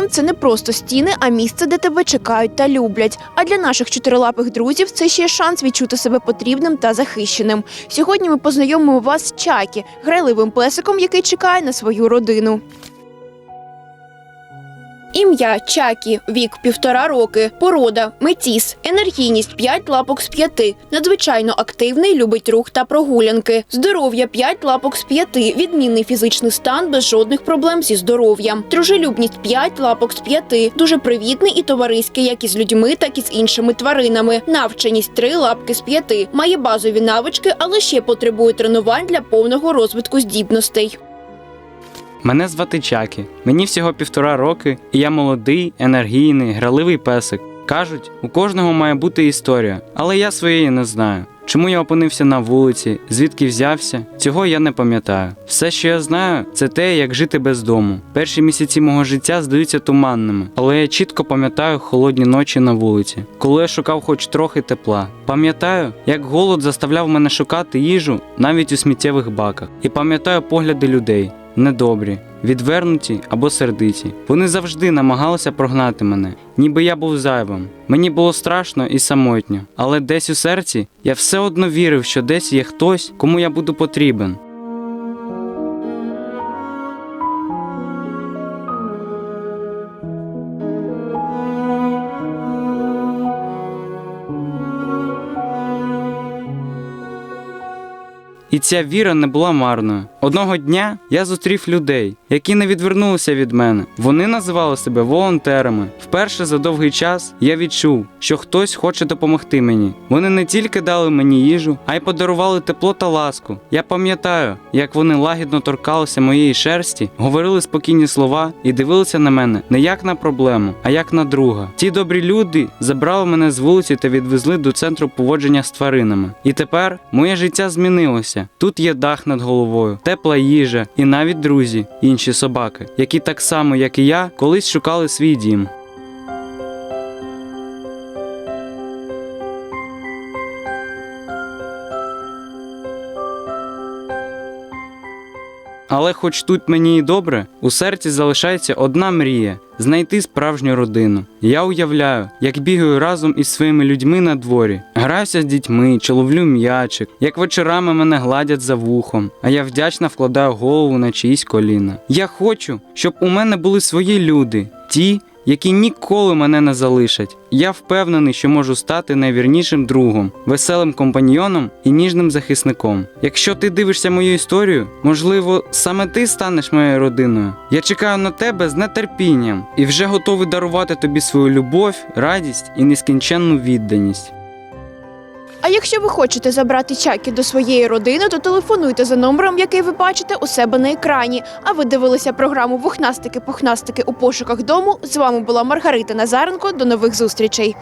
це не просто стіни, а місце, де тебе чекають та люблять. А для наших чотирилапих друзів це ще шанс відчути себе потрібним та захищеним. Сьогодні ми познайомимо вас з Чакі, грайливим песиком, який чекає на свою родину. Ім'я Чакі, вік півтора роки, порода, метіс, енергійність 5 лапок з 5, надзвичайно активний, любить рух та прогулянки, здоров'я 5 лапок з 5, відмінний фізичний стан без жодних проблем зі здоров'ям, дружелюбність 5 лапок з 5, дуже привітний і товариський як із людьми, так і з іншими тваринами, навченість 3 лапки з 5, має базові навички, але ще потребує тренувань для повного розвитку здібностей. Мене звати Чакі. Мені всього півтора роки, і я молодий, енергійний, граливий песик. Кажуть, у кожного має бути історія, але я своєї не знаю. Чому я опинився на вулиці, звідки взявся, цього я не пам'ятаю. Все, що я знаю, це те, як жити без дому. Перші місяці мого життя здаються туманними, але я чітко пам'ятаю холодні ночі на вулиці, коли я шукав хоч трохи тепла. Пам'ятаю, як голод заставляв мене шукати їжу навіть у сміттєвих баках, і пам'ятаю погляди людей недобрі, відвернуті або сердиті. Вони завжди намагалися прогнати мене, ніби я був зайвим. Мені було страшно і самотньо, але десь у серці я все одно вірив, що десь є хтось, кому я буду потрібен. І ця віра не була марною. Одного дня я зустрів людей, які не відвернулися від мене. Вони називали себе волонтерами. Вперше за довгий час я відчув, що хтось хоче допомогти мені. Вони не тільки дали мені їжу, а й подарували тепло та ласку. Я пам'ятаю, як вони лагідно торкалися моєї шерсті, говорили спокійні слова і дивилися на мене не як на проблему, а як на друга. Ті добрі люди забрали мене з вулиці та відвезли до центру поводження з тваринами. І тепер моє життя змінилося. Тут є дах над головою, тепла їжа і навіть друзі, інші собаки, які так само, як і я, колись шукали свій дім. Але хоч тут мені і добре, у серці залишається одна мрія знайти справжню родину. Я уявляю, як бігаю разом із своїми людьми на дворі, граюся з дітьми, чи ловлю м'ячик, як вечорами мене гладять за вухом, а я вдячно вкладаю голову на чиїсь коліна. Я хочу, щоб у мене були свої люди, ті, які ніколи мене не залишать. Я впевнений, що можу стати найвірнішим другом, веселим компаньйоном і ніжним захисником. Якщо ти дивишся мою історію, можливо, саме ти станеш моєю родиною. Я чекаю на тебе з нетерпінням і вже готовий дарувати тобі свою любов, радість і нескінченну відданість. А якщо ви хочете забрати чакі до своєї родини, то телефонуйте за номером, який ви бачите у себе на екрані. А ви дивилися програму Вухнастики-пухнастики у пошуках дому. З вами була Маргарита Назаренко. До нових зустрічей.